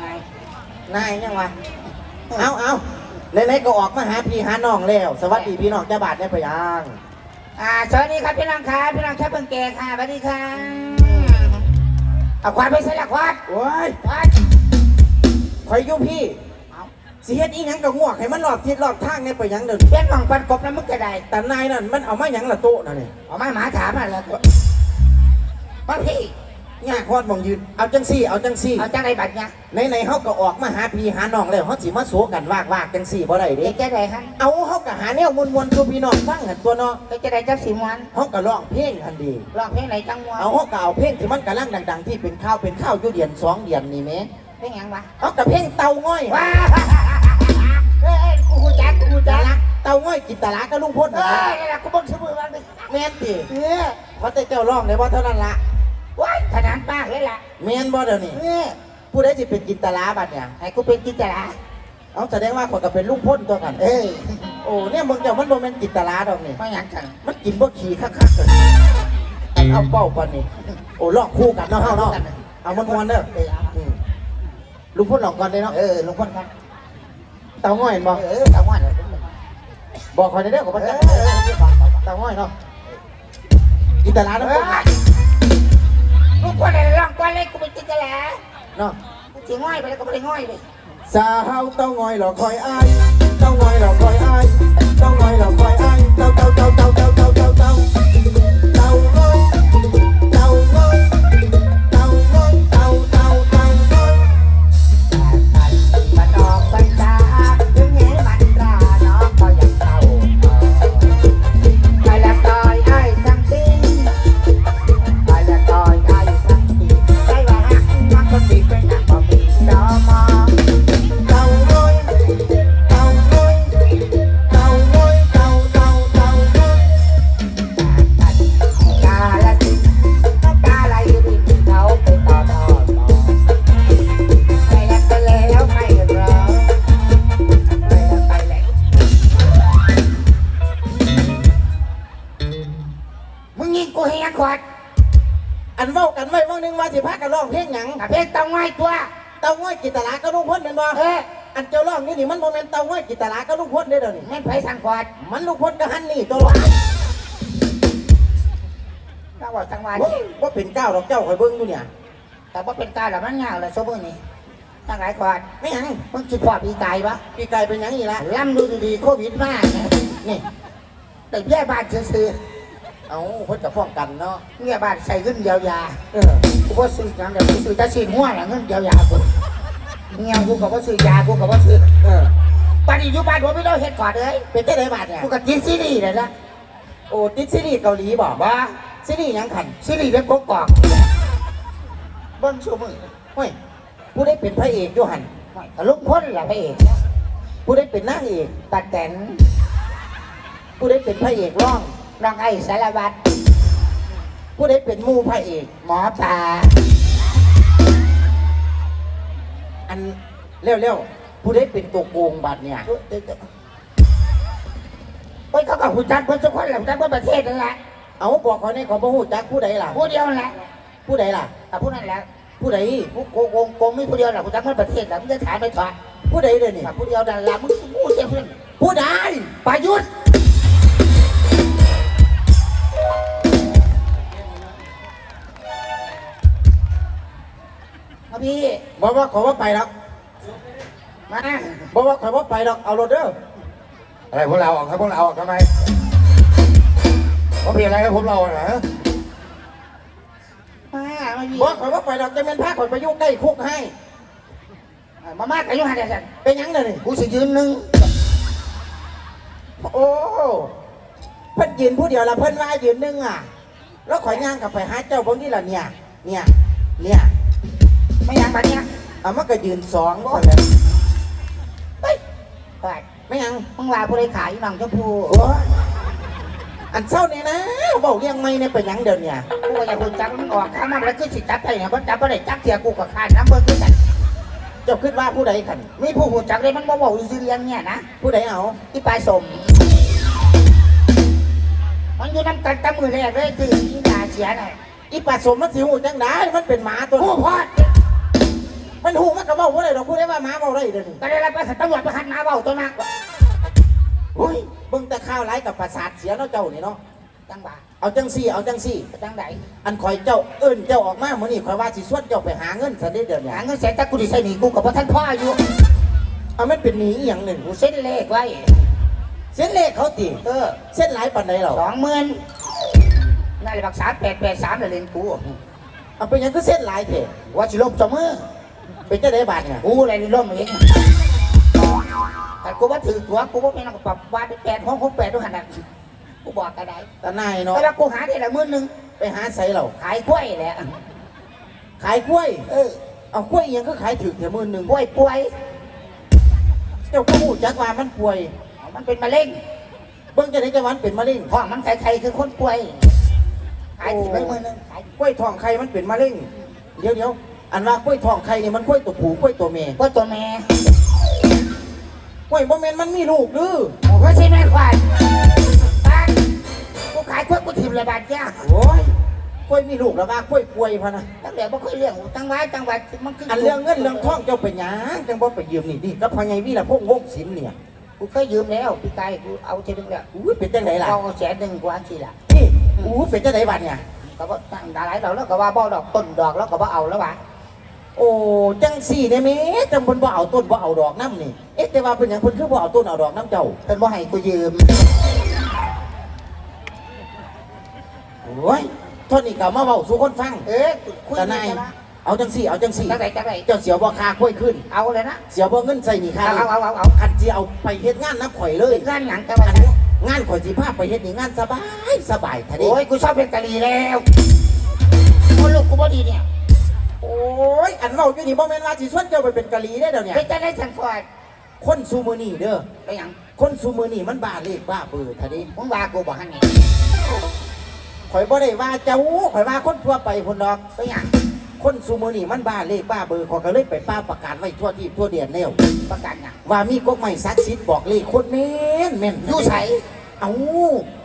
ไงนายยังวะเอาเอาไหนๆก็ออกมาหาพี่หาน้องแล้ว สวัสดีพี่น้องจ้าบาทได้ไปยังอ่าสวัสดีครับพี่น้องครับพี่น้องแค่เพิ่งแก่ค่ะสวัสดีค่ะเอาควายไปใส่ละควายโอ้ยควายคอยอยุ่พี่เอาสิเฮ็ดอีหยังกับงวกให้มันหลอกทิศหลอกทางเนี่ยไปหยังเดินเปลี่ยนของปันกบแล้วมึงจะได้แต่นายนั่นมันเอามาหยังละโต๊ะนั่นนี่เอามาหมาถามอะไร มาพี่ยากฮอดหมองยืน เอาจังซี่ เอาจังซี่เอาจังไรบัตรเนี่ยไหนๆเฮาก็ออกมาหาพี่หาน้องแล้วเฮาสิมาโสกันวากวากๆจังซี่บ่ได้เด้เด็กจะได้ครับเอาเฮาก็หาแนวมวลๆสู่พี่น้องฟังกันตัวเนาะเด็กจะได้จักสีมวนเฮาก็ร้องเพลงทันดี ร้องเพลงไหนจังมวนเอาเฮาก็เอาเพลงที่มันกำลังดังๆ ที่เป็นข้าวเป็นข้าวอยู่เดือนสองเดือนนี่แหมเพลงหยังวะเอากับเพลงเตาง่อยว้าเอ้ยกูหูจักกูหูตาจักลักเตาง่อยกินตาลักก็ลุงพลเอนะอนี่แหละกูบอกชื่อมือมันเลยแม่นติเออเพราะแต่เจ้าร้องได้บ่เท่านั้นละ ว้ายขนาดมากเลยล่ะแม่นบ่เดี๋ยวนี้เออผู้ใดสิเป็นกินตาลาบัดเนี่ยให้กูเป็นจินตลาเอาแสดงว่าคนก็เป็นลุงพ้นตัวกันเอ้ยโอ้เนี่ยมึงเจ้ามันบ่แม่นกินตาลาดอกนี่มาหยังกันมันกินบ่ขี้คักๆกันเอาเป้าปานนี้โอ้ลอกคู่กันเนาะเฮาเนาะเอามันมวนๆเด้ออืมลุงพ้นลองก่อนเด้เนาะเออลุงพลครับเตาง่อยเห็นบ่เออตาว่าเนี่ยบอกคอยได้เด้อของเอพระอเจ้าเออบอกบอกบอกเตาง่อยเนาะกินตาลาเอเนาะ อลุงพลอะไรร้องก้อนเล็กกูเป็นจินตลาเนาะกูจะง่อยไปแล้วก็ไม่ได้ง่อยไปสาวเต้าง่อยหลอกคอยอายเต้าง่อยหลอกคอยอายเต้าง่อยหลอกคอยอายเต้าเต้า อ๊ะอันเจ้าร้องนี่นี่มันบ่แม่นเต้าง่อยกินตาลาก็ลุงพ้นเด้อเดี๋ยวนี้ไม่ไผสั่งขวดมันลุงพ้นก็หันนี่ตัวร้องก็บอกจังหวะว่านี้ว่าเป็นเก้าดอกเจ้าคอยเบิ่งอยู่เนี่ยแต่ว่าเป็นการหรือมันเงาเลยโซบุนี่ตั้งหลายขวดไม่หยังมึงคิดพอปีตายปะพี่ไก่เป็นหยังอีกละล่ำดูดีๆโควิดมากนี่แต่แย่บ้านซื้อเอาเพิ่นกับป้องกันเนาะๆแย่บ้านใส่เงินเยียวยาเออกูก็ซื้อจังเดี๋ยวกูซื้อแต่ซื้อหัวน่ะเงินเยียวยากู เงี้ยกูก็บ่ซื้อยากูก็บ่ซื้อเออปานนี้อยู่บ้านผมไม่ต้องเฮ็ดก่อนเลยเป็นเจ้าไดบาดเนี่ยกูก็กินซีรีส์เลยนะโอ้ติดซีรีส์เกาหลีบ่บ้าซีรีส์หยังขันซีรีส์เล็บกกอกเบิ้งชั่วมือเฮ้ยผู้ได้เป็นพระเอกอยู่หันตะลุกพ้นล่ะพระเอกผู้ได้เป็นนางเอกตัดแต่นผู้ได้เป็นพระเอกร้องน้องไอ้สารวัตรผู้ได้เป็นหมู่พระเอกหมอปลา อันเร็วๆผู้ได้เป็นตัวโกงบัดเนี่ยเฮ้ยเขาก็หุ่นจักเพิ่นทุกคนแหละหุ่นจักเพิ่นประเทศนั่นแหละเอาบอกเขาในขอบ่ฮู้จักผู้ใดล่ะผู้เดียวนั่นแหละผู้ใดล่ะ แต่ผู้นั้นแหละผู้ใดผู้โกงโกงโกงมีผู้เดียวแหละหุ่นจักเพิ่นประเทศแหละมึงจะถามไปถอดผู้ใดเด้อนี่แต่ผู้เดียวนั่นแหละมึงสู้เจ้าเพื่อนผู้ใดประยุทธ์ พี่บอกว่าขอว่าไปแล้วมาบอกว่าขอว่าไปดอกเอารถเด้ออะไรพวกเราออกครับพวกเราออกทำไมเขามีอะไรให้พวกเราเหรอมามาพี่บอกขอว่าไปดอกจะเป็นพาข่อยไปยุ่งใกล้คุกให้มามาอายุหันเดียวกันเป็นหยังเด้อนี่กูสิยืนหนึ่งโอ้เพิ่นยืนผู้เดียวละเพิ่นว่ายืนหนึงอะ แล้วข่อยย่างกลับไปหาเจ้าบางที่ละเนี่ย เนี่ย เนี่ย ไม่ยังแบบเนี้ยเอามันก็ยืนสองคนเลยเฮ้ยไปไม่หยังมึงว่าผู้ใดขายหนังชมพูโอ้ยอันเศร้าเนี่ยนะบอกเรียงไม่เนี่ยเป็นหยังเดินเนี่ยกูก็อยากรู้จักมึงออกข้างมาแล้วคือสิจับไปเนี่ยมันจับไปได้จักเสียกูกับขายน้ำเบอร์คือกันเจ้าคิดว่าผู้ใดขันมีผู้หูจักเลยมันบ่บอกอีสิเลียงเนี่ยนะผู้ใดเอาที่ปลายสม มันอยู่น้ำกันตะมือแรกเลยคือที่นาเสียน่ะอีปัดสมมันสิหูจังได้มันเป็นหมาตัวกูนี้พอด มันหูมันก็เว้าบ่ได้ดอกพูดได้ว่าหมาเว้าได้เด้อนี่ก็ได้รับประตำรวจประหันมาเบาตัวนักอุ้ยเบิ่งแต่ข้าวหลายกับประสาทเสียเนาะเจ้านี่เนาะ จังหวะเอาจังซี่ เอาจังซี่ จังไดอันคอยเจ้าเอิ้นเจ้าออกมามื้อนี้คอยว่าสิชวนเจ้าไปหาเงินซะเด้อเดี๋ยวนี้หาเงินเสร็จแต่กูดิใส่หนีกูกับพ่อท่านพ่ออยู่เอามันเป็นหนีอีหยังหนึ่งกูเส้นเลขไว้ เส้นเลขเขาติเออเส้นหลายปานใดเหรอสองหมื่นนั่นเลยบักสามแปดแปดสามเลยเล่นกูเอาเป็นหยังก็เส้นหลายเถอะว่าสิลมสมือ เป็นเจ้าได้บาทเนี่ยกูอะไรนี่ล่มเองแต่กูว่าถือตัวกูว่าเป็นนักปรับวาดเป็นแปดห้องหกแปดด้วยขนาดกูบอกกระไดตาหนายเนาะแต่ว่ากูหาได้ละหมื่นหนึ่งไปหาไสเหราขายกล้วยแหละขายกล้วย เออเอากล้วยอิหยังก็ขายถึงแค่มื้อหนึงกล้วยป่วยเจ้าก็ฮู้จักว่ามันป่วย มันเป็นมะเร็งเบิ่งจะได้จังหวันเป็นมะเร็งพ่อมันใครๆคือคนป่วยขายถึงไปหมื่นหนึ่งขายกล้วยทองไข่มันเป็นมะเร็งเดี๋ยวเดี๋ยว อันว่ากล้วยทองไข่นี่มันกล้วยตัวผู้กล้วยตัวแม่กล้วยตัวแม่กล้วยบ่แม่นมันมีลูกหรือโอ้ยใช่แม่ควายบ้านกูขายกล้วยกูถิ่มเลยบาดย่าโอ้ยกล้วยมีลูกแล้วว่ากล้วยป่วยพะนะตั้งแต่บ่เคยเลี้ยงตั้งไว้ตั้งไว้มันคืออัอันเรื่องเงินเรื่องทองเจ้าไปหยังจังบ่ไปยืมนี่ดิกับพ่อใหญ่วีละพวกวงศิลป์เนี่ยกูเคยยืมแล้วพี่ไก่กูเอาทีนึงแล้วอุ้ยเป็นจังไดล่ะ เอาแสนหนึ่งกว่าทีละนี่อู้เป็นจังไดบัดเนี่ยก็ว่าตั้งดาหลายดอกแล้วก็ว่าบ่ดอกต้นดอกแล้วก็บ่เอาแล้ววะ โอ้จังสี่เนี่ยแม่จังเพิ่นบ่เอาต้นบ่เอาดอกน้ำนี่เอ๊ะแต่ว่าเพิ่นหยังเพิ่นคือบ่เอาต้นเอาดอกน้ำเจ้าเพิ่นบ่ให้กูยืมโอ้ยเท่านี้ก็มาเว้าสู่คนฟังเอ๊ะคุยแต่กันนายนะเอาจังสี่เอาจังสี่จังไหนจังไหนเจ้าเสียวบ่ค่าค่อยขึ้น เอาเลยนะเสียวบ่เงินใส่นี่ค่าเอาเอาเอาเอาคันสิเอาไปเฮ็ดงานน้ำข่อยเลยเป็นงานหยังกันวะอันนี้งานข่อยสิพาไปเฮ็ดนี่งานสบายสบายท่านี้โอ้ยกูชอบเป็นกะหรี่แล้วคนลูกกูบ่ดีเนี่ย โอ้ย อันเว้าอยู่นี่บ่แม่นว่าสิชวนเจ้าไปเป็นกะหรี่ได้อเดี๋ยวเนี้เป็นจะได้ฉันก่อนคนซูมือนี่เด้อ ไปหยังคนซูมือนี่มันบ้าเลขบ้าเบอร์ท่านี้มึงว่ากูบ่หันนี่ข่อยบ่ได้ว่าเจ้าข่อยว่าคนทั่วไปพุ่นดอก ไปหยังคนซูมือนี่มันบ้าเลขบ้าเบอร์ข่อยก็เลยไปป้าประกาศไว้ทั่วที่ทั่วเดียนแล้วประกันหยังว่ามีกกไม้ศักดิ์สิทธิ์บอกเลขคนแม่นแม่นอยู่ไสเอ้า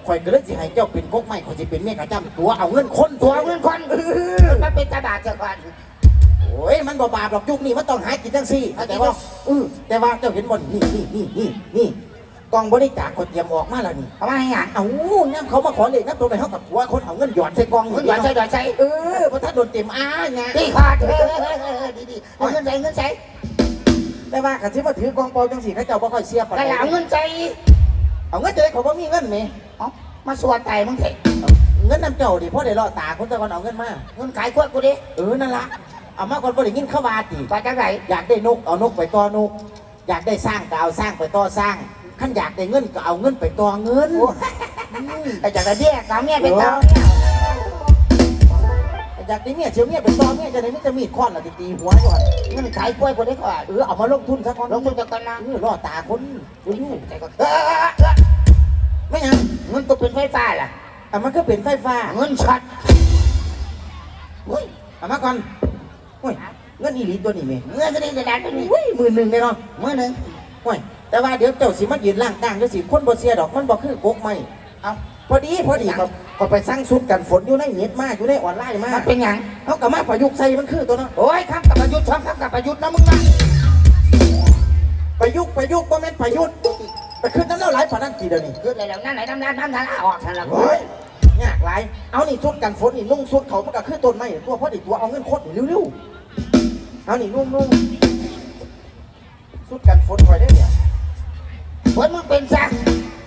ข่อยก็เลยสิให้เจ้าเป็นกกไม้ข่อยสิเป็นเมียกระจำตัวเอาเงินคนตัวเงินคนมันเป็นตาบาดเจ้าก่อนโอ้ยมันบ่บาปหรอกยุคนี้มันต้องหากินจังซี่เข้าใจบ่เออแต่ว่าเจ้าเห็นบ่นี่นี่นี่นี่นี่กองบริจาคคนเตรียมออกมาแล้วนี่เอามาให้หยังเอ้าเนี่ยเขามาขอเลขนับตัวไปเฮากับตัวคนเอาเงินหยอดใส่กองมึงหยอดใส่หยอดใส่เออเพราะถ้าโดนเต็มอ้าไงดีคอดเออดีดีเอาเงินใส่เงินใส่แต่ว่ากันสิมาถือกองเปล่าจังสี่เขาเจ้าบ่ค่อยเสียปานได้ใดเอาเงินใส่เอาเงินจะได้เขาบ่มีเงินแหมเอามาสวดไตมึงเถอะเงินนำเจ้าดิพ่อได้รอดตาคนตะก่อนเอาเงินมาเงินขายขวดกูดิเออนั่นล่ะ เอามาก่อนบ่ได้ยินเขาว่าติไปจังไหนอยากได้นกเอานกไปต่อนก อยากได้สร้างก็เอาสร้างไปต่อสร้างขั้นอยากได้เงินก็เอาเงินไปต่อเงินไอ้จากระเดียสาวเมียเป็นตาอยากได้เมียเชียวเมียไปต่อเมียจะได้ไม่จะมีดค้อนละตีหัวก่อนเงินขายกล้วยกูได้ก่อนเออเอามาลงทุนซะก่อนลงทุนจะก่อนนะเออรอดตาคนดูอยู่ใส่ก่อนเออไม่ยังเงินตัวเป็นไฟฟ้าล่ะเอามันก็เป็นไฟฟ้าเงินช็อตเฮ้ยเอามาก่อน เฮ้ยเงินอีหลีตัวนี้แม่เงินจะได้จะได้เป็นเฮ้ยหมื่นหนึ่งเลยเนาะมือหนึ่งเฮ้ยแต่ว่าเดี๋ยวเจ้าสิมายืนล่างกลางเดี๋ยวสิคนบ่เสียดอกมันบ่คือกกไม่เอาพอดีพอดีก็ก็ไปสร้างชุดกันฝนอยู่ในเน็ตมาอยู่ในออนไลน์มามันเป็นหยังเขาก็มาประยุกต์ใส่มันคือตัวเนาะโอ้ยครับกับประยุทธ์ชอบครับกับประยุทธ์นะมึงนะประยุกต์ประยุกต์บ่แม่นประยุทธ์ไปขึ้นน้ำเล่าหลายปานนั้นกี่เดี๋ยวนี้คืออะไรแล้วนั่นไหนน้ำน้ำน้ำน้ำออกทันละเฮ้ย ยากหลาย เอานี่ชุดกันฝนนี่นุ่งชุดเขามันก็คือต้นไม้ตัวพอดีตัวเอาเงินโคตรนี่เร็วๆเอานี่นุ่งนุ่งชุดกันฝนคอยได้เนี่ยเฮ้ยมึงเป็นซะ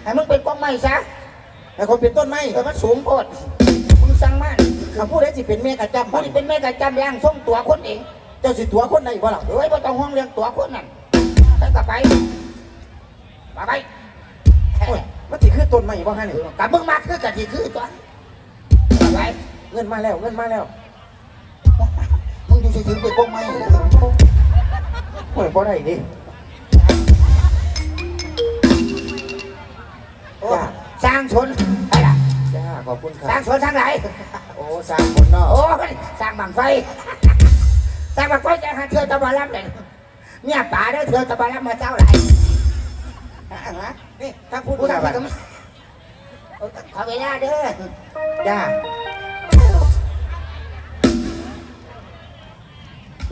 ให้มึงเป็นกองไม้ซะไอ้คนเป็นต้นไม้เออมันสูงโพดมึงสั่งมาเขาพูดได้สิเป็นแม่กระจำผู้บ่ที่เป็นแม่กระจำย่างส่งตัวคนเอง เจ้าสิตัวคนใดบ่ล่ะเอ้ยไม่ต้องห่วงเรื่องตัวคนนั่นไปกับไปมาไปโอ้ย มันสิคือต้นไม้บ่ฮะนี่กับมึงมาคือกันที่คือตัวไปเงินมาแล้วเงินมาแล้วมึงอยู่ซื่อๆไปกองไม้โอ้ยบ่ได้ดิโอ้สร้างชนไปล่ะจ้าขอบคุณคสร้ารังบชนทางไหนโอ้สร้างคนเนาะโอ้ยสร้างบังไฟสร้างบังไฟจะหาเที่ยวตะบาลับเลยเนี่ยป่าได้เที่ยวตะบาลับมาเจ้าไหน นี่ถ้าพูดผู้ได้ทำบัดก็ไม่ขอเวลาเด้อจ้า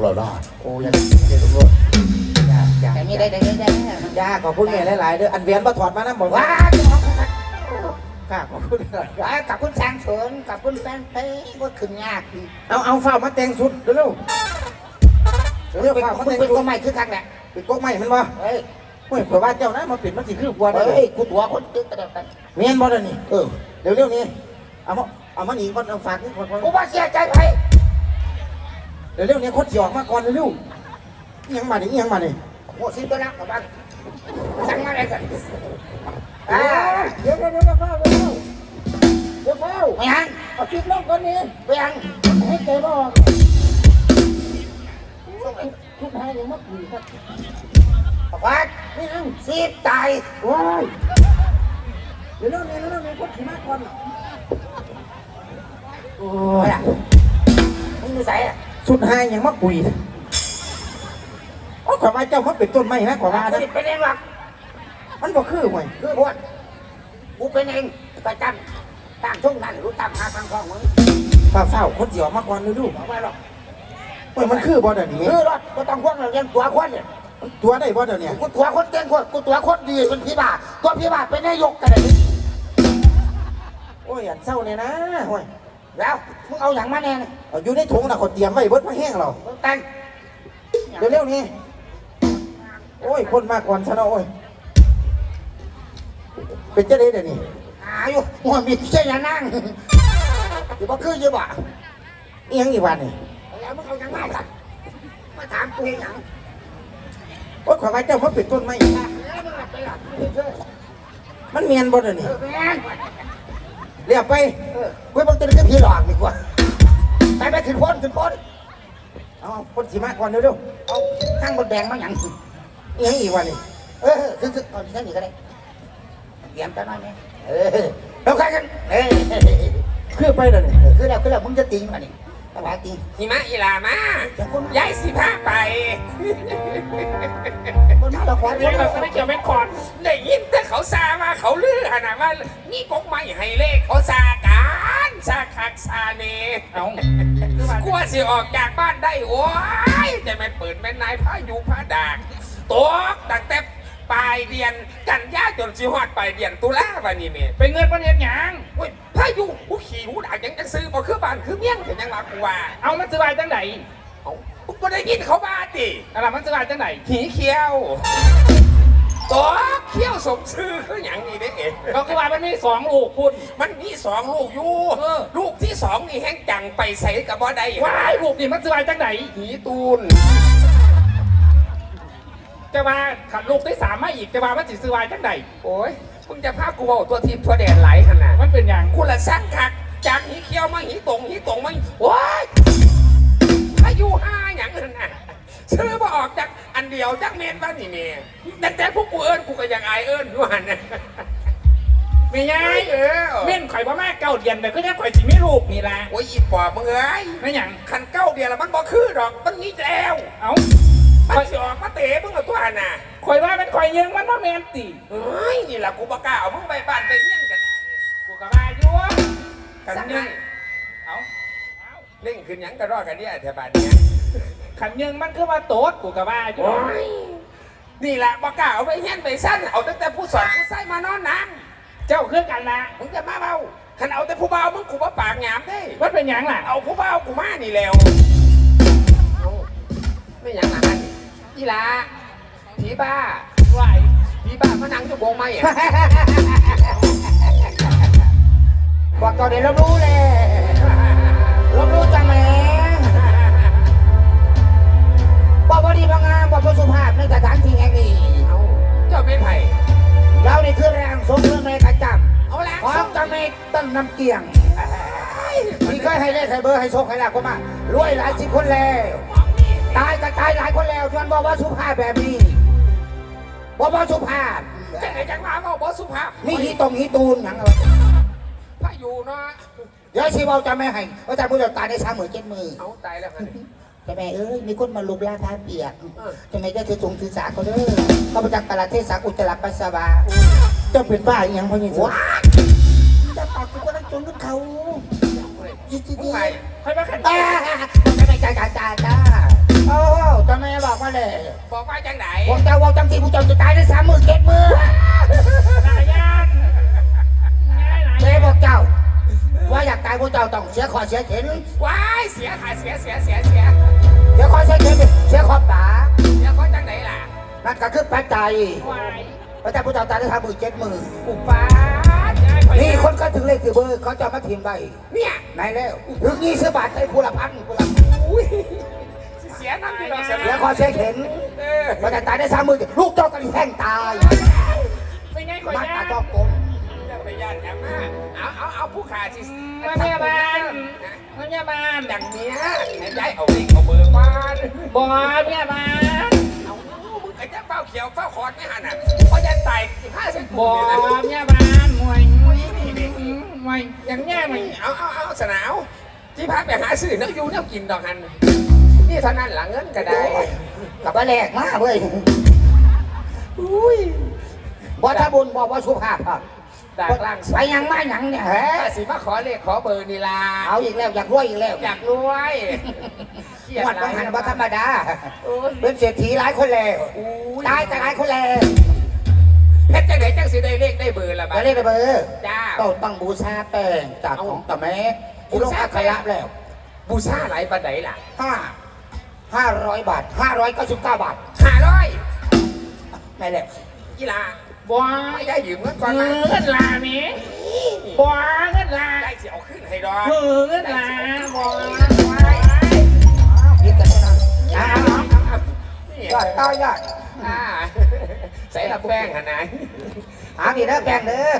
รอรอดโอ้ยังเดี๋ยวรู้ยากยากแต่มีได้ได้ได้ได้ยากขอบคุณแม่หลายๆเด้ออันเวียนมาถอดมานะบอกว่าว้าค่ะขอบคุณหลายว้ากับคุณช้างสวนกับคุณแฟนเพลงว่าขึ้นยากๆเอาเอาฝ้ามาแต่งชุดเร็วๆเร็วเป็นฝ้ามาคุณแต่งเป็นชุคดนใหม่คือคักแหละปิดก๊กใหม่มันวะเฮ้ย เฮ้ยเผื่อว่าเจ้านะมาปิดมันสิคือกว่าได้เฮ้ยกูตัวคนตึ๊กกระเด็นไปเมียนบ่ได้นี่เออเร็วๆนี่เอามาเอามาหนีก่อนเอาฝากนี่ก่อนก่อนกูว่าเสียใจไปเร็วๆนี่คนสิออกมาก่อนเร็วๆอิหยังมานี่อิหยังมานี่โอ้สิตัวนักกับบ้านสั่งมาอะไรกันอ่าอ่าเดี๋ยวเดี๋ยวเดี๋ยวเฝ้าเดี๋ยวเฝ้าเดี๋ยวเฝ้าไม่ยังเอาชิดลงก่อนนี่ไม่ยังให้เตะบอลทุกทางยังมักอยู่ครับบอก ว่าไม่เอาสิตายว้ายเดี๋ยวเร็วๆนี่เร็วๆนี่คนสิมาก่อนโอ้ไม่ยละมึงอยู่ใส่อะสุดท้ายยังมักกุยโอ้ขอว่าเจ้ามันเป็นต้นไม้นะขอว่ากูนะเป็นเองหรอกมันบ่คือหวยคือพวดกูเป็นเองประจำตั้งช่วงนั้นรู้ตั้งหาทางของมึงฝ้าเฝ้าคนสิออกมาก่อนเร็วบอกว่าหรอกๆเฮ้ยมันคือบ่เดี๋ยวนี้คือรถก็ต้องพวกเราเลี้ยงตัวคนเนี่ยมัน ตัวได้บ่เดี๋ยวนี้กูตัวคนเก่งคนกูตัวคนดีเป็นพี่บ้าตัวพี่บ้าเป็นนายกกันเลยโอ้ยอันเศร้าเลยนะโอ้ยแล้วมึงเอาอย่างมาแน่เนี่ยเอาอยู่ในถุงน่ะเขาเตรียมไว้เบิดมาแห้งเรามึงแต่งเร็วๆนี่โอ้ยคนมาก่อนซะเนาะโอ้ยเป็นเจ้าเด้เดี๋ยวนี้หาอยู่หัวมีเช่นนั่งอยู่บ่คืออยู่บ่อีหยังอีกวันนี่แล้วมึงเอาอย่างมากันมาถามกูเองอย่าง โอ้ยขอว่าเจ้ามันเป็นต้นไม้แล้วมึงไปหลับกูเฉยมันเมียนบ่เดี๋ยวเอนี้อแม่งเรียบไปเออกูมึงจะเป็นพี่หลอกดีกว่าไปไปขึ้นพ้นขึ้นพ้นเอาคนสิมาก่อนเร็วเอาข้างบนแดงมาอย่างๆอีหยังอีกวันนี่เออคือคือเอาที่นั่นนี่ก็ได้เตรียมกันหน่อยไหมเออเราใครกันเออคือไปเดี๋ยวนี้คือแล้วคือแล้วมึงจะตีมาดิ สบายตีหิมะอีหลามาจะคนย้ายสิพาไปคนมาเราขอเรียกเราไม่เกี่ยวไม่ก่อนได้ยินแต่เขาซามาเขาลือขนาดว่า นี่กกไม่ให้เลขเขาซากันซาคักซาเนเอากลัวสิออกจากบ้านได้โอ้ยแต่แม่นเปิดแม่นนายพายุพาดากตกตั้งแต่ ปลายเดือนกันยาจนสิฮอดปลายเดือนตุลาวันนี้เมไปเงินประเด็นหยังโอ้ยพายุหูขี่หูด่ายังจะซื้อบ่คือบ้านคือเมี่ยงแต่ยังมากูว่าเอามันสบายจังไหนเอากูก็ได้ยินเขาบ้าดิอะไรมันสบายจังไหนหีเขี้ยวตัวเขี้ยวสมชื่อคืออย่างนี้ได้เองก็คือว่ามันมีสองลูกคุณมันมีสองลูกอยู่เออลูกที่สองนี่แห้งจังไปใส่กับบ่ได้ว้ายลูกนี่มันสบายจังไหนหีตูน จะมาขัดลูกที่สามมาอีกจะมามันสิสบายจังไหนโอ้ยมึงจะพากูเอาตัวทีมตัวแดนไหลขนาดมันเป็นอย่างกูละสั้นคักจากหีเขี้ยวมาหีตรงหีตรงมาว้ายพายุห้าอย่างนั้นน่ะซื้อมาออกจากอันเดียวจากเมนบ้านนี่เมย์แต่แต่พวกกูเอิญกูก็ยังอายเอิญอยู่หันนะไม่ไงเออเม่นข่อยว่าแม่เก้าเดือนแต่ก็ยังข่อยสิไม่ลูกนี่ละโอ้ยอีปอบมึงเอ้ยไม่อย่างขันเก้าเดียวแล้วมันบ่คือดอกมันนี้แล้วเอา มันสิออกมาเตะมึงกับตัวน่ะข่อยว่ามันข่อยยังมันว่าแมนตีเฮ้ยนี่แหละกูบ่กล้าเอามึงไปบ้านไปเงี้ยนกันกูกับมาอยู่กันนึ่งเอาเอานึ่งขึ้นหยังกระรอกกันเนี่ยแถวบ้านเนี้ยขันยังมันคือว่าโต๊ดกูกับมาอยู่โอ้ยนี่แหละบ่กล้าเอาไปเงี้ยนไปสั้นเอาตั้งแต่ผู้สอนผู้ใส่มานอนน้เจ้าเครื่องกันละำมึงจะมาเบาขันเอาแต่ผู้เบามึงกูบ่ปากหยามได้มันเป็นอย่างล่ะเอาผู้เบากูมานี่แล้วเอาไม่หยังล่ะมัน อีหลาผีบ้าไหวายผีบ้ามานั่งอยู่วงไม้อะบอกตัวเดี๋ยวเรารู้เลยเรารู้จังแหมบอกว่าดีบางงามบอกว่าสุภาพในสถานที่แห่งนี้เอาเจ้าเป็นไผ่เรานี่คือแรงสมเรื่องในกระจเอาละำของจำเมกต้นน้ำเกียงที่เคยให้เลขให้เบอร์ให้โชคให้ลาภก็มารวยหลายสิบคนแล้ว ตายก็ตายหลายคนแล้วจนบอกว่าสุภาพแบบนี้บอกว่าสุภาพจังไหนจังมาบอกบอสุภาพนี่ฮีตรงฮีตูนอย่างเออพายุเนาะเดี๋ยวสิบอกจะไม่ให้ว่าจะมือจะตายได้สามหมื่นเจ็ดหมื่นเอาตายแล้วครับจะแม่เอ้ยมีคนมาลุมลาทาเปียกจะแม่จะถือถุงถือสาเขาเด้อเขามาจากตลาดเทศาอุจจาระปัสสาวะเจ้าเป็นบ้าอีหยังพ่อยิงสิว้าจะปากกูก็ต้องจนกับเขาจีจีมึงจีไปข่อยว่าขัน จ้าจะไม่จ้า โออเจ้ไม่บอกมาเลยบอกว่าจังไหนบอกเจ้าวอาจังที่ผู้เจ้าจะตายได้สามหมื่นเจ็ดหมื่นนายันแม่บอกเจ้า ว่าอยากตายผู้เจ้าต้องเสียคอเสียเข็นว้ายเสียขาเสียเสียเสียเสียเสียคอเสียเข็นเสียคอป๋าเสียคอจังไหนล่ะนั่นก็คือปัจว้ายพระเจ้าผู้เจ้าตายได้สามหมื่นเจ็ดหมื่นอุป๋านี่คนก็ถึงเลขถือเบอร์เขาจะมาทีมใบเนี่ยไหนแล้วถึงนี่เสิบบาทใอ้ผู้ละพันผู้ละ สียน้ำที่เราเสียเสียคอเสียเข็นเออพระเจ้าตายในสามมือลูกเจ้าก็แห้งตายเป็นไงข่อยมันยาตานต้องกลมจะไปย่านอย่างมากเอาเอาเอาผู้ขาสิมาพยาบาลมาพยาบาลอย่างเนี้ยไหนยายเอาเลขเอาเบอร์บ้านบอพยาบาลเอามึงไอ้เจ้าเฝ้าเขียวเฝ้าคอดไม่หันอะเพราะยันตายห้าสิบบอเนี่ยนะพยาบาลมวยมวยมวยอย่างเงี้ยมวยเอาเอาเอาสนาวที่พักไปหาซื้อเนื้อยูเนื้อกินดอกหัน นี่เท่านั้นหลังเงินก็ได้กับว่าแรกมากเว้ยอุ้ยบ่ถ้าบุญบ่ว่าสุภาพครับดากล่างไปยังมาหยังเนี่ยเฮ้ถ้าสิมาขอเลขขอเบอร์นี่ล่ะเอาอีกแล้วอยากรวยอีกแล้วอยากรวยเครียดหมดหบัลางยหันบ่ธรรมดาโอ้ยเป็นเศรษฐีหลายคนแล้วอุ้ยตายแต่หลายคนแล้วเพชรจังไหนจังสิได้เลขได้เบอร์ละบ้าจะเรียกได้เบอร์จ้าต้องต้องบูชาแป้งจากของตะแม่ที่ลงอัคระแล้ว บูชาหลายปันไหนล่ะห้า ห้าร้อยบาทห้าร้อยเก้าสิบเก้าบาท ห้าร้อยไม่แหละกีฬาบอไม่ได้ยืมเงินก่อนนะเงินลาเมบอเงินลาได้สิเอาขึ้นให้ดอกเงินลาบอยิบกันนะอ้าวนี่ยอดต่อยอดอ่าใส่ละแป้งหันไหนหาดีนะแป้งเด้อ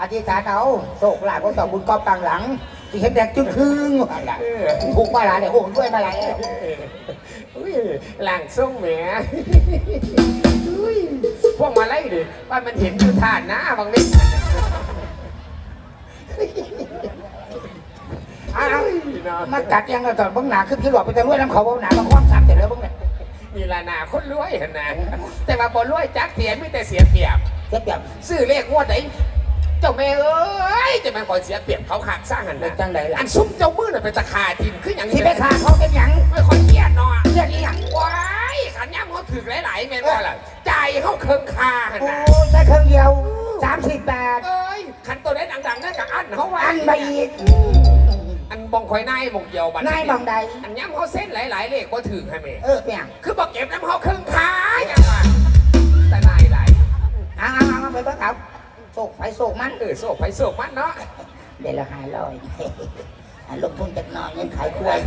อธิษฐานเอาโชคลาภของต่อบุญกอบกลางหลัง ที่เห็นแดงจึ้งครึ่งถูกมาหลายเนี่ยโอ้ด้วยมาหลายอุ้ยหลังส่งแหมอุ้ยพวกมาไล่ดิว่ามันเห็นคือฐานหน้าบางนิดอ้าวมากัดยังกันตอนเบิ้งหนาขึ้นที่หลอดไปแต่รวยน้ำเขาเบิ้งหนามาคว้างซ้ำแต่แล้วเบิ้งเนี่ยนี่ละนาคนรวยหันนะแต่ว่าบ่รวยจักเสียไม่แต่เสียเปรียบเจ็บแบบซื้อเลขงวดไหน เจ้าแม่เอ้ยจะมันก่อนเสียเปรียบเขาขาดสร้างหันเป็นนะจังไดล่ะอันซุ้มเจ้ามือน่ะเป็นตะขาทิมขึ้นอย่างที่ไปขาเขาเป็นหยังไม่ค่อยเครียดเนาะเรื่องนี้อะว้ายขันย่ำเขาถือหลายๆแม่นว่าล่ะจ่ายเขาเคิงคาหันโอ้นะยได้เครื่องเดียวสามสิบบาทเอ้ยขันตัวได้ดังๆนั่นกับอันเขาว่าอันไปอีกอันบองคอยนายมองเดียวบัดนายบางใดอันย่ำเขาเส้นหลายๆเลขบ่ถือให้แม่เออเป็นหยังคือบอกเก็บน้ำเขาเคิงคาอย่างว่าแต่นายหลายเอาเอาเอาไปเบิ้งเอาโศ กไปโศกมันเออโศกไปโศกมันเนาะเดี๋ยวละห้าร้อยอะลงทุนจากหน่อยเงินขายควาย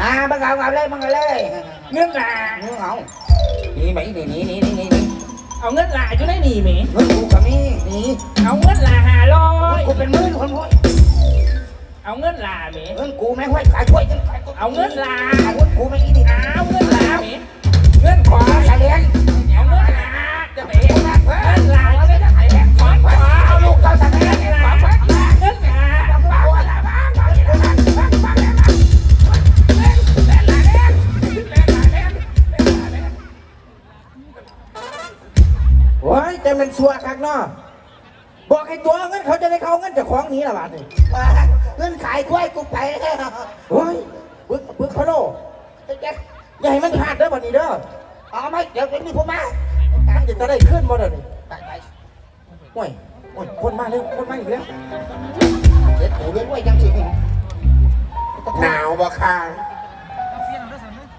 อ่าบังเอาเอาเลยบังเอาเลยเงินลาเงินเอานี่ไหมนี่นี่นี่นี่นี่เอาเงินลาอยู่ได้หนีเมเงินกูกับนี่นี่เอาเงินลาหาร้อเงิยนกูเป็นหมื่นคนห้วยเอาเงินลาเมเงินกูไม่ห้วยขายควายจนขายเอาเงินลาเงินกูไม่อีนี่เอาเงินลาเมเงินขอขอสาเลียนเอาเงินลา ชัวคักเนาะบอกให้ตัวเงินเขาจะได้เขาเงินจากของหนี้ละบาทนี่เงินขายควายกูไปแล้วโอ้ยปึ๊กปึ๊กพะโลอย่าให้มันขาดเด้อบัดนี้เด้อเอาไหมเดี๋ยวมีผู้มามันจะได้ขึ้นบ่เด้อนี่ไปไปโอ้ยโอ้ยคนมาเร็วคนมาอีกแล้วเดี๋ยวกูเลี้ยงไว้ยังสิหนาวบ่ค่ะ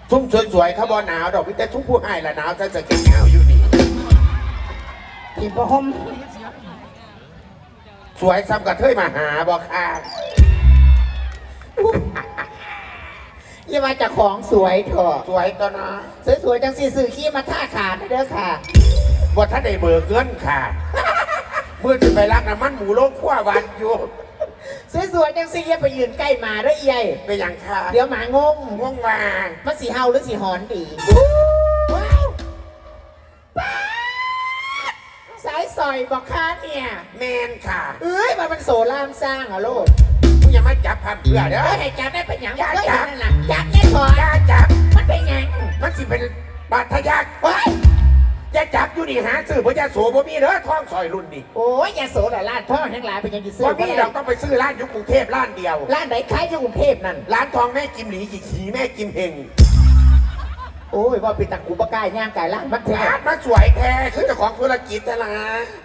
ชุ่มสวยๆเขาบ่หนาวดอกพี่แต่ชุ่มผู้ให้ละหนาวจะจะเก่งหนาวอยู่ นี่ที่บ่ห่มสวยซ้ำกับเทยมาหาบ่ค่ะยี่ว่าจะของสวยเถอะสวยตัวนะสวยๆจังสีสื่อขี้มาท่าขาดเด้อค่ะว่าถ้าได้เบิกเงินค่ะ เมื่อจะไปรักน้ำมันหมูโลกขั้ววันอยู่สวยๆจังสีอย่าไปยืนใกล้หมาเด้อเอียยเป็นอย่างค่ะ เดี๋ยวหมางงง่วงมามันสีเฮาหรือสีหอนดี สายซอยบอกค้าเนี่ยแมนค่ะ เอ้ยมันมันโซล่ามสร้างเหรอลูกมึงอย่ามาจับพันเพื่อเด้อ เอ้ยให้จับได้เป็นหยังอย่าเอ้ยจับนั่นน่ะจับได้ก่อนอย่าจับ มันเป็นหยังมันสิเป็นบาดทะยักโอ้ยจะจับอยู่นี่หาซื้อบ่จะโสบ่มีเด้อท้องซอยรุ่นนี่โอ้ยอย่าโสดละล้านท่อทั้งหลายเป็นหยังจะซื้อบ่มีบ่เราได้ต้องไปซื้อร้านอยู่กรุงเทพร้านเดียว ร้านไหนขายที่กรุงเทพนั่น ร้านทองแม่กิมหลีกี่ขีแม่กิมเฮง โอ้ยว่าเป็นตะกูปะกายย่างไก่ล่างมันแท้อาดมาสวยแท้คือเจ้าของธุรกิจแต่ละ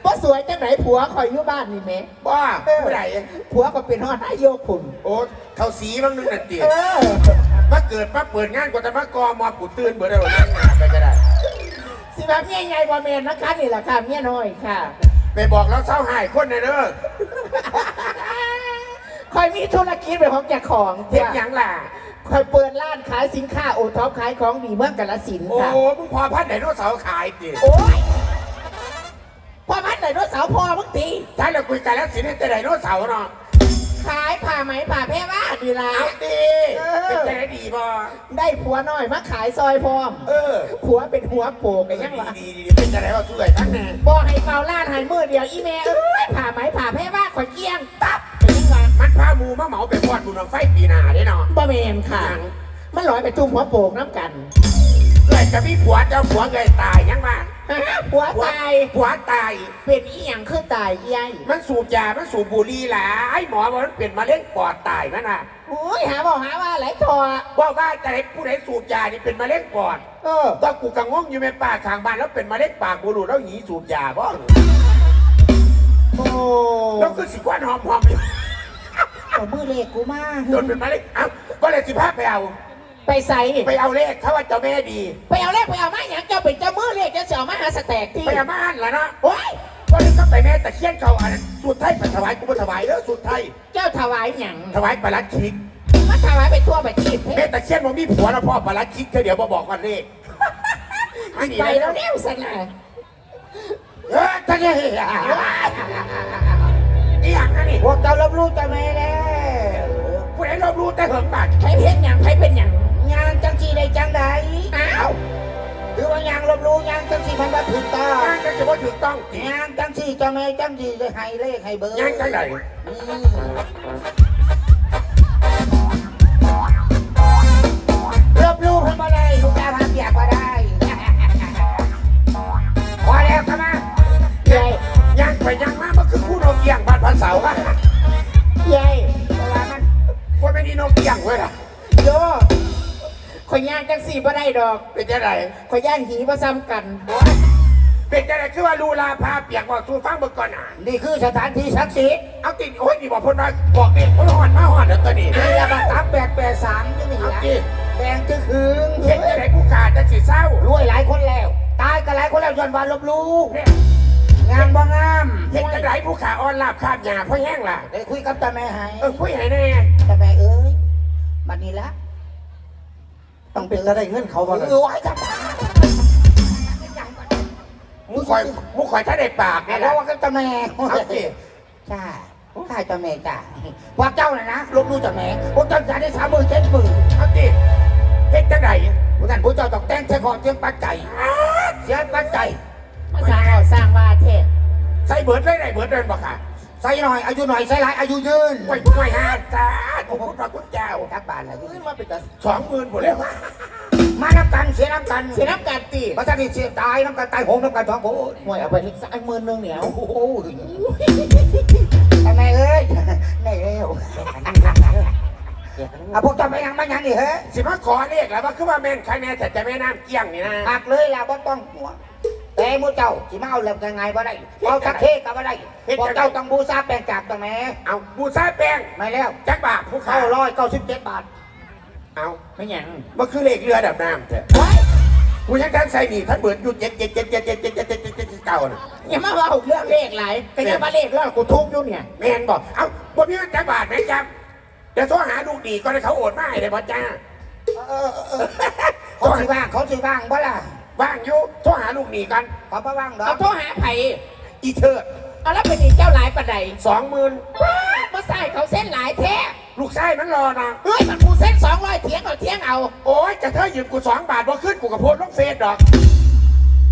ว่าสวยจังไหนผัวคอยอยู่บ้านนี่แหม่บ้าผู้ใดผัวก็เป็นฮอดนายกคุณโอ้เขาสีบ้างนึงนั่นตีเออมาเกิดมาเปิดงานก็จะมากอมอกูตื่นเบื่อได้หรอนั่งงานไปก็ได้สิแบบเมียใหญ่กว่าเมนนะคะนี่แหละค่ะเมียน้อยค่ะไปบอกแล้วเศร้าหายคนในเด้อคอยมีธุรกิจเป็นของเจ้าของเห็นจ้ะหยังล่ะ คอยเปิดร้านขายสินค้าโอท็อปขายของดีเมืองกาฬสินธุ์โอ้ค่ะมึงพอพันไหนโนเสาร์ขายติโอ้ยพ่อพันไหนรถเสาร์พ่อมึงตีถ้าเราคุยกันแล้วสิเนี่ยจะไหนโนเสาร์เนาะขายผ้าไหมผ้าแพร่ว่าดีละ เอาดีเออ เป็นจะได้ดีบ่ได้ผัวน้อยมาขายซอยพร้อมเออผัวเป็นหัวโปกดีไอ้ยังวะดีดีเป็นจะได้ว่าช่วยทั้งนั้นบอกให้เฝ้าร้านให้มือเดียวอีเมเอ้ยผ้าไหมผ้าแพร่ว่าขอยเกี้ยงตับไอ้ยังวะ มันพาหมูมาเหมาไปพอดบุญบังไฟปีหน้าได้เนาะบ่เมนค่ะ มันลอยไปจุ่มหัวโปกน้ำกันเลยจะมีผัวเจ้าผัวเงยตายยังมาฮะผัวตายผัวตาย เป็นอีหยังคือตายยัยมันสูบยา มันสูบบุหรี่หลายหมอบอกมันเป็นมะเร็งปอดตายมันน่ะโอ้ยหาบอกหาว่าไหลทอว่าว่าจะให้ผู้ใดสูบยานี่เป็นมะเร็งปอด เออตอนกูกังงงอยู่ในป่าข้างบ้านแล้วเป็นมะเร็งปากบุรุษแล้วหนีสูบยาบ่โอ้แล้วคือสิกวนหอมหอมอยู่ เอามือเลขกูมาโดนเป็นมะเร็งเอ้าก็เลยสิพาไปเอา ไปใส่ไปเอาเลขเขาว่าเจ้าแม่ดี ไปเอาเลขไปเอามาอย่างเจ้าเป็นเจ้ามือเลขจะเสียวมาหาสแต็กที่ไปเอามาหันแล้วนะโอ้ยก็เลยก็ไปแม่ตะเคียนเขาอันนั้นสุดไทยไปถวายกูไปถวายเด้อสุดไทยเจ้าถวายหยังถวายปลาลัดคิกมาถวายไปทั่วไปทีบแม่ตะเคียนมันมีผัวแล้วพ่อปลาลัดคิกเธอเดี๋ยวมาบอกวันเลขอันนี้ไปนะแล้วเนี่ยสนะเออท่านเนี่ย อีหยังอันนี้พวกเจ้ารับรู้จะไม่แล้วผู้ใดรับรู้แต่เหิงบัตรใครเพ็นหยังใครเป็นหยังงานจังสีใดจังใดอ้าวคือว่างานรับรู้งานจังสีมันมาถูกต้องงานก็จะว่าถูกต้องจริงงานจังสีจะไม่จังสีจะให้เลขให้เบอร์งานจังไหนอืมรับรู้ทำอะไรทุกอย่างทำอยากมาได้พอแล้วครับมาใหญ่ยัง ไปยังมามันคือคู่นกเกี่ยงบ้านพันเสาค่ะใหญ่เวลามันว่าไม่ดีนกเกี่ยงเว้ยล่ะโยข่อยย่างจังสีบ่ได้ดอกเป็นจะไหนข่อยย่างหีบ่ซ้ำกัน เป็นจะไหนคือว่าลูลาพาเปียกบอกสู้ฟังเบิ่งก่อนอะนี่คือสถานที่ศักดิ์สิทธิ์เอาติดโอ้ยนี่บอกพนว่าบอกเด็กเขาหอนมาหอนแล้วตัวนี้นี่ละมาสามแปดแปดสามนี่นี่เอาละติแดงจึงคืงเห็นจะไหนผู้ขาดจะสิเศร้ารวยหลายคนแล้ว ตายก็หลายคนแล้วย้อนวันลบลูเนี่ย งานบ่งามเห็นจะไหนผู้ขาอ่อนลาบคาบหยาเพราะแห้งล่ะได้คุยกับตาแม่ให้เออคุยให้แน่ตาแม่เอ้ยบัดนี้ละต้องเป็นจะได้เงินเขาบ่เอล่ะอไว้กับตามุกคอยมุกคอยถ้าได้ปากแต่เนี่ยเพนะราะว่ากับตาแม่เอาสิจ้าข้าเจ้าแม่จ้าพวกเจ้าน่ะนะลบลูเจ้าแม่พวกเจ้าจะได้สามหมื่นเจ็ดหมื่นเอาติเห็นจะไหนพวกท่านผู้เจ้าต้องแต่งเสียก่อนเสียงปัจจัยเสียงปัจจัยมาสร้างเอาสร้างว่าเทศ ใส่เบิร์ดเลยไหนเบิร์ดเดินบ่ค่ะใส่หน่อยอายุหน่อยใส่หลายอายุยืนไว้ไว้ห้าจ้าขอบคุณพระคุณเจ้าทักบานอายุยืนมาเป็นตาสองหมื่นหมดแล้วมาน้ำกันเสียน้ำกันเสียน้ำกันตีมาจะได้เสียตายน้ำกันตายโหงน้ำกันสองโอ้ยห่วยเอาไปอีกสักหมื่นหนึงเนี่ยโอ้โหทำไมเอ้ยได้เร็วเอาพวกเจ้าไม่ยังไม่ยังนี่เฮ้ยสิมาขอเลขแล้วว่าคือว่าแม่นใครแน่แต่จะแม่น้ำเกี้ยงนี่นะหักเลยล่ะบ่ต้องห่วง แต่หมูเจ้าสิมาเอาเริ่มยังไงบ่ได้เอาสักเทศก็บ่ได้พวกเจ้าต้องบูชาแปลงจากตัวแม่เอาบูซ่าแป้งไม่แล้วจักบาทผู้ขาเข้าร้อยเก้าสิบเจ็ดบาท เอาไม่หยังมันคือเลขเรือดับน้ำเถอะไว้กูยังทันใส่หนีท่านเบิดอยู่เจ็ดเจ็ดเจ็ดเจ็ดเจ็ดเจ็ดเจ็ดเจ็ดเจ็ดเจ็ดเก้าน่ะอย่ามาว่าเรื่องเลขหลายก็อย่ามาเลขเรื่องกูทุบอยู่เนี่ยแม่นบอกเอาบนนี้มันจักบาทไหมจ๊ะเดี๋ยวโทรหาลูกดีก็ได้เขาโอนมาให้เลยพ่อจ้าเออเออเออเขาสิว่างเขาสิว่างบ่ล่ะ ว่างอยู่โทรหาลูกดีกันเขาบ่ว่างดอเอากโทรหาไผ่อีเทิดเอาแล้วเป็นอีกเจ้าหลายปันใดสองหมื่นมาใส่เขาเส้นหลายแท้ลูกไส้มันรอนะเฮ้ยมันกูเส้นสองร้อยเทียงเอาเทียงเอาโอ้ยจะเธอยืมกูสองบาทบ่ขึ้นกูกับโพสต์ลงเฟซดอก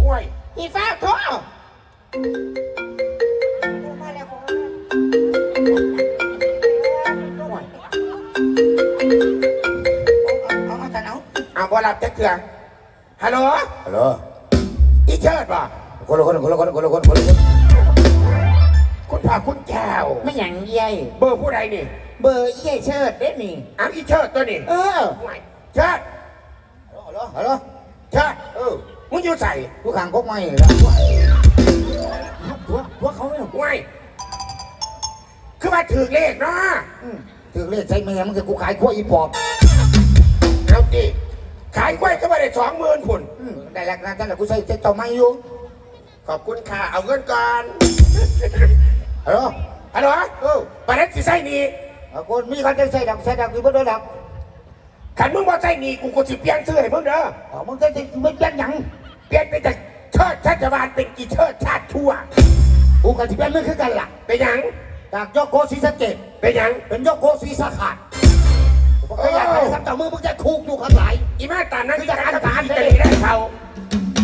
โอ้ยอีฟ้าโทรมาแล้วเอาเอาแต่เอาเอาบอรับจะเกลือ ฮัลโหล ฮัลโหลอีเชิดป่ะคนละคนคนละคนคนละคนคนละคนคุณพาคุณแก้วไม่หยังเยัยเบอร์ผู้ใดนี่ เบอร์เย่เชิดเด้นี่อ้าวอีเชิดตัวนี่เออไม่เชิดฮัลโหลฮัลโหลเมึงอยู่ใส่กูขังกกไม่แล้วหัวหัวเขาไม่หรอกไว้คือมาถือเลขเนาะถือเลขใช้เมียมึงจะกูขายขั้วอีปอบเอาดิ ขายกล้วยก็ไม่ได้สองหมื่นผุนอืมได้แล้วนะท่านแหละกูใช้ใช้ต่อไม่อยู่ ขอบคุณค่ะ เอาเงินก่อนฮัลโหลฮัลโหลเออประเด็นสิใส่หนี่เอาคนมีคนจะใช้ดอกใช้ดอกอยู่บ่ได้ดอกขันมึงว่าใส่หนี่กูกูสิเปลี่ยนซื้อให้มึงเด้อเอามึงจะจะไม่เป็นหยังเปลี่ยนไปจากเชิดชาติบาลเป็นอีเชิดชาติทั่วกูกับที่เป็นไม่คือกันล่ะเป็นหยังจากยกโกสีสะเกดเป็นหยังเป็นยกโกสีสะขาด กูก็อยากให้สักแต่มือมึงจะคุกอยู่ข้างหลายอีแม่ตานั่นคือจะการจะทานจะได้หนีได้เขา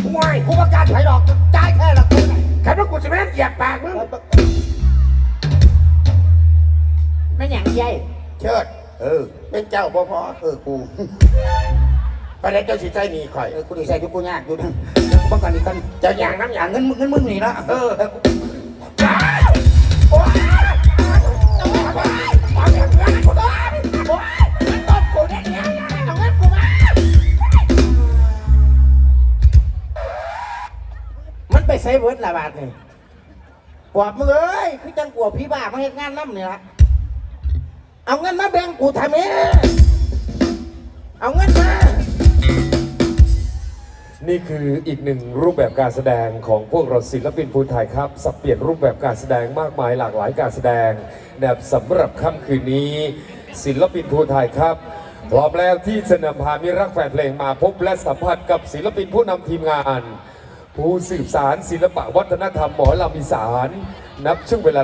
ห่วยกูประกาศไผ่ดอกจ่ายแค่ละกูน่ะขันว่ากูจะไม่ได้เหยียบปากมึงนั่นอย่างใหญ่เชิด เออเป็นเจ้าบ่พอเออกูประเด็นเจ้าสิใส่หนี่ข่อยเออกูดีใส่ทุกกูยากอยู่นะป้องกันนี่กันเจ้าอย่างน้ำหยางเงินมึงเงินมึงนี่นะเออโอ๊ ใส่เวิร์ดละบาทนี่ปอบมึงเอ้ยคือจังกลัวพี่บ้ามาเฮ็ดงานน้ำนี่ละเอาเงินมาแบ่งกูทำเองเอาเงินมา นี่คืออีกหนึ่งรูปแบบการแสดงของพวกเราศิลปินภูไทยครับ สับเปลี่ยนรูปแบบการแสดงมากมายหลากหลายการแสดงนะครับสำหรับค่ำคืนนี้ ศิลปินภูไทยครับพร้อมแล้วที่จะนำพามิตรรักแฟนเพลงมาพบและสัมผัสกับศิลปินผู้นำทีมงาน ผู้สืบสารศิลปะวัฒนธรรมหมอลำอีสานนับช่วงเวลา